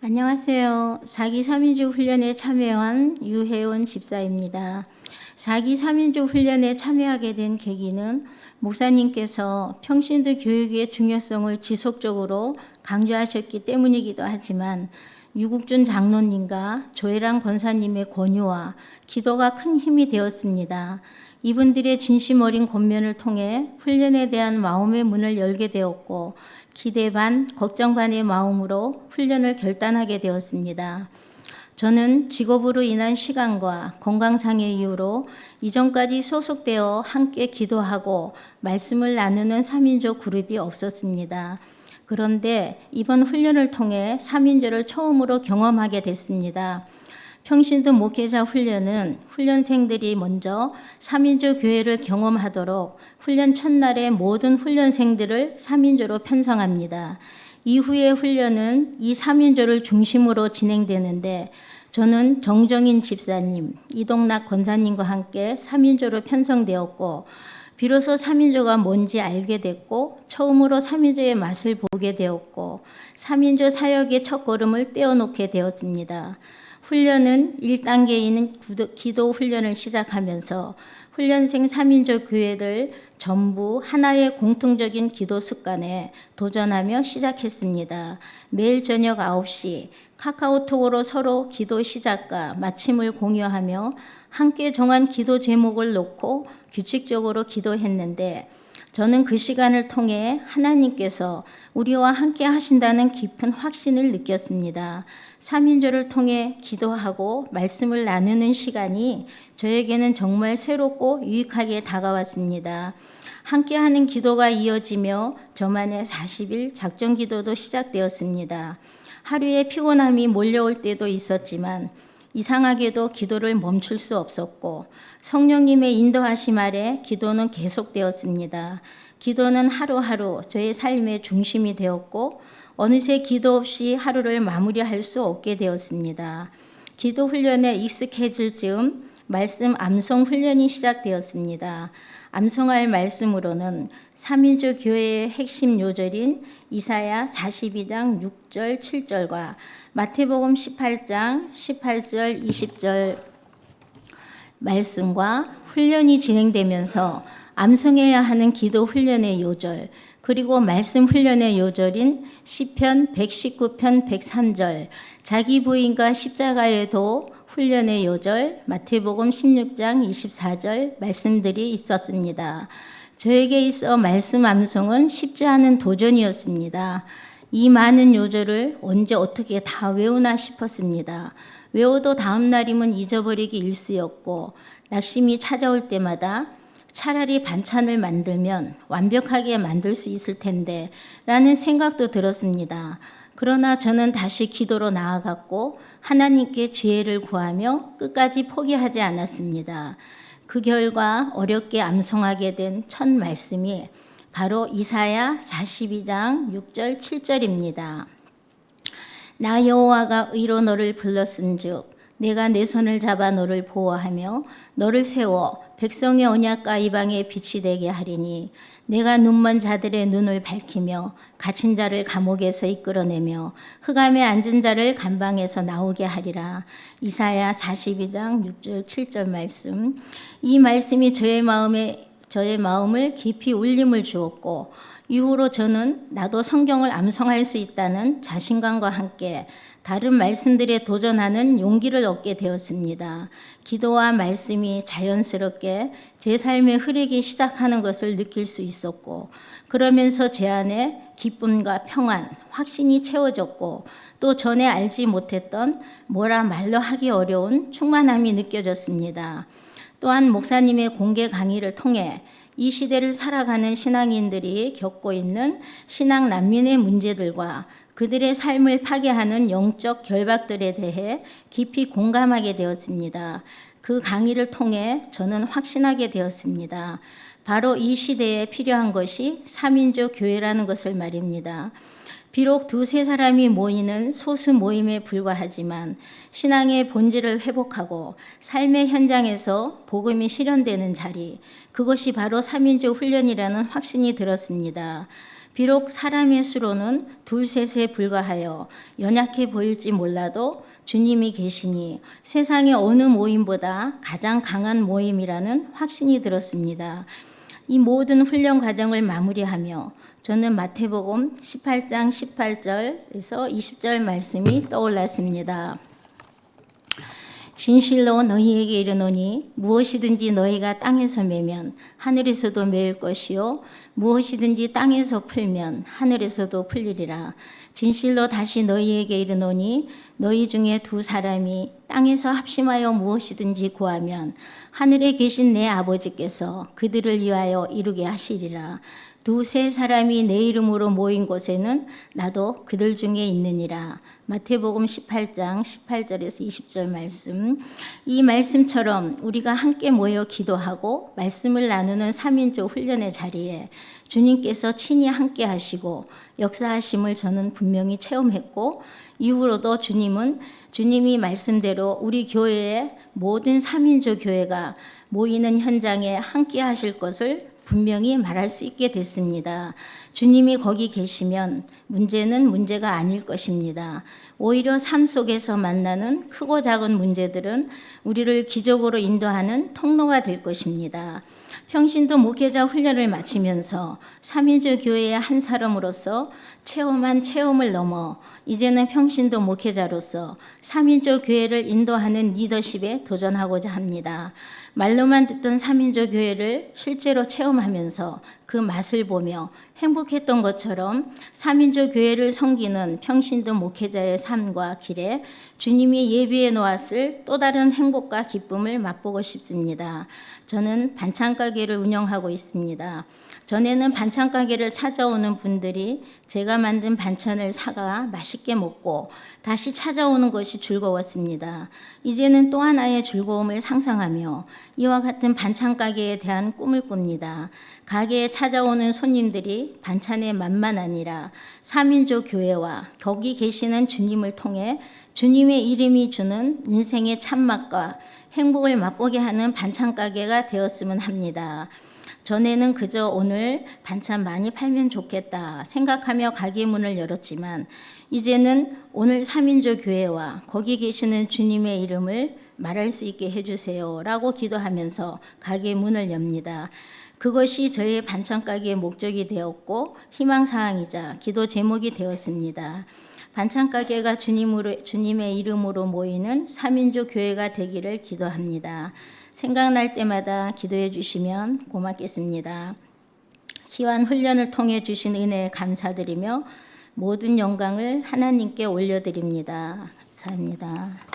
안녕하세요. 4기 3인조 훈련에 참여한 유혜원 집사입니다. 4기 3인조 훈련에 참여하게 된 계기는 목사님께서 평신도 교육의 중요성을 지속적으로 강조하셨기 때문이기도 하지만 유국준 장로님과 조혜랑 권사님의 권유와 기도가 큰 힘이 되었습니다. 이분들의 진심 어린 권면을 통해 훈련에 대한 마음의 문을 열게 되었고 기대 반, 걱정 반의 마음으로 훈련을 결단하게 되었습니다. 저는 직업으로 인한 시간과 건강상의 이유로 이전까지 소속되어 함께 기도하고 말씀을 나누는 3인조 그룹이 없었습니다. 그런데 이번 훈련을 통해 3인조를 처음으로 경험하게 됐습니다. 평신도 목회자 훈련은 훈련생들이 먼저 3인조 교회를 경험하도록 훈련 첫날에 모든 훈련생들을 3인조로 편성합니다. 이후의 훈련은 이 3인조를 중심으로 진행되는데 저는 정정인 집사님, 이동락 권사님과 함께 3인조로 편성되었고 비로소 3인조가 뭔지 알게 됐고 처음으로 3인조의 맛을 보게 되었고 3인조 사역의 첫걸음을 떼어놓게 되었습니다. 훈련은 1단계인 기도 훈련을 시작하면서 훈련생 3인조 교회들 전부 하나의 공통적인 기도 습관에 도전하며 시작했습니다. 매일 저녁 9시 카카오톡으로 서로 기도 시작과 마침을 공유하며 함께 정한 기도 제목을 놓고 규칙적으로 기도했는데 저는 그 시간을 통해 하나님께서 우리와 함께 하신다는 깊은 확신을 느꼈습니다. 3인조를 통해 기도하고 말씀을 나누는 시간이 저에게는 정말 새롭고 유익하게 다가왔습니다. 함께하는 기도가 이어지며 저만의 40일 작전 기도도 시작되었습니다. 하루에 피곤함이 몰려올 때도 있었지만 이상하게도 기도를 멈출 수 없었고 성령님의 인도하심 아래 기도는 계속되었습니다. 기도는 하루하루 저의 삶의 중심이 되었고 어느새 기도 없이 하루를 마무리할 수 없게 되었습니다. 기도 훈련에 익숙해질 즈음 말씀 암송 훈련이 시작되었습니다. 암송할 말씀으로는 3인조 교회의 핵심 요절인 이사야 42장 6절 7절과 마태복음 18장 18절 20절 말씀과 훈련이 진행되면서 암송해야 하는 기도 훈련의 요절 그리고 말씀 훈련의 요절인 시편 119편 103절 자기 부인과 십자가에도 훈련의 요절 마태복음 16장 24절 말씀들이 있었습니다. 저에게 있어 말씀 암송은 쉽지 않은 도전이었습니다. 이 많은 요절을 언제 어떻게 다 외우나 싶었습니다. 외워도 다음 날이면 잊어버리기 일쑤였고 낙심이 찾아올 때마다 차라리 반찬을 만들면 완벽하게 만들 수 있을 텐데 라는 생각도 들었습니다. 그러나 저는 다시 기도로 나아갔고 하나님께 지혜를 구하며 끝까지 포기하지 않았습니다. 그 결과 어렵게 암송하게 된 첫 말씀이 바로 이사야 42장 6절 7절입니다. 나 여호와가 의로 너를 불렀은즉 내가 내 손을 잡아 너를 보호하며 너를 세워 백성의 언약과 이방의 빛이 되게 하리니 내가 눈먼 자들의 눈을 밝히며 갇힌 자를 감옥에서 이끌어내며 흑암에 앉은 자를 감방에서 나오게 하리라. 이사야 42장 6절 7절 말씀. 이 말씀이 저의 마음에 저의 마음을 깊이 울림을 주었고 이후로 저는 나도 성경을 암송할 수 있다는 자신감과 함께 다른 말씀들에 도전하는 용기를 얻게 되었습니다. 기도와 말씀이 자연스럽게 제 삶에 흐르기 시작하는 것을 느낄 수 있었고, 그러면서 제 안에 기쁨과 평안, 확신이 채워졌고, 또 전에 알지 못했던 뭐라 말로 하기 어려운 충만함이 느껴졌습니다. 또한 목사님의 공개 강의를 통해 이 시대를 살아가는 신앙인들이 겪고 있는 신앙 난민의 문제들과 그들의 삶을 파괴하는 영적 결박들에 대해 깊이 공감하게 되었습니다. 그 강의를 통해 저는 확신하게 되었습니다. 바로 이 시대에 필요한 것이 3인조 교회라는 것을 말입니다. 비록 두세 사람이 모이는 소수 모임에 불과하지만 신앙의 본질을 회복하고 삶의 현장에서 복음이 실현되는 자리, 그것이 바로 3인조 훈련이라는 확신이 들었습니다. 비록 사람의 수로는 둘셋에 불과하여 연약해 보일지 몰라도 주님이 계시니 세상의 어느 모임보다 가장 강한 모임이라는 확신이 들었습니다. 이 모든 훈련 과정을 마무리하며 저는 마태복음 18장 18절에서 20절 말씀이 떠올랐습니다. 진실로 너희에게 이르노니 무엇이든지 너희가 땅에서 매면 하늘에서도 매일 것이요 무엇이든지 땅에서 풀면 하늘에서도 풀리리라 진실로 다시 너희에게 이르노니 너희 중에 두 사람이 땅에서 합심하여 무엇이든지 구하면 하늘에 계신 내 아버지께서 그들을 위하여 이루게 하시리라 두세 사람이 내 이름으로 모인 곳에는 나도 그들 중에 있느니라. 마태복음 18장 18절에서 20절 말씀. 이 말씀처럼 우리가 함께 모여 기도하고 말씀을 나누는 3인조 훈련의 자리에 주님께서 친히 함께 하시고 역사하심을 저는 분명히 체험했고 이후로도 주님은 주님이 말씀대로 우리 교회의 모든 3인조 교회가 모이는 현장에 함께 하실 것을 분명히 말할 수 있게 됐습니다. 주님이 거기 계시면 문제는 문제가 아닐 것입니다. 오히려 삶 속에서 만나는 크고 작은 문제들은 우리를 기적으로 인도하는 통로가 될 것입니다. 평신도 목회자 훈련을 마치면서 3인조 교회의 한 사람으로서 체험한 체험을 넘어 이제는 평신도 목회자로서 3인조 교회를 인도하는 리더십에 도전하고자 합니다. 말로만 듣던 3인조 교회를 실제로 체험하면서 그 맛을 보며 행복했던 것처럼 3인조 교회를 섬기는 평신도 목회자의 삶과 길에 주님이 예비해 놓았을 또 다른 행복과 기쁨을 맛보고 싶습니다. 저는 반찬 가게를 운영하고 있습니다. 전에는 반찬 가게를 찾아오는 분들이 제가 만든 반찬을 사가 맛있게 먹고 다시 찾아오는 것이 즐거웠습니다. 이제는 또 하나의 즐거움을 상상하며 이와 같은 반찬 가게에 대한 꿈을 꿉니다. 가게에 찾아오는 손님들이 반찬의 맛만 아니라 3인조 교회와 거기 계시는 주님을 통해 주님의 이름이 주는 인생의 참맛과 행복을 맛보게 하는 반찬 가게가 되었으면 합니다. 전에는 그저 오늘 반찬 많이 팔면 좋겠다 생각하며 가게 문을 열었지만 이제는 오늘 3인조 교회와 거기 계시는 주님의 이름을 말할 수 있게 해주세요 라고 기도하면서 가게 문을 엽니다. 그것이 저의 반찬 가게의 목적이 되었고 희망사항이자 기도 제목이 되었습니다. 반찬 가게가 주님으로, 주님의 이름으로 모이는 3인조 교회가 되기를 기도합니다. 생각날 때마다 기도해 주시면 고맙겠습니다. 기환 훈련을 통해 주신 은혜에 감사드리며 모든 영광을 하나님께 올려드립니다. 감사합니다.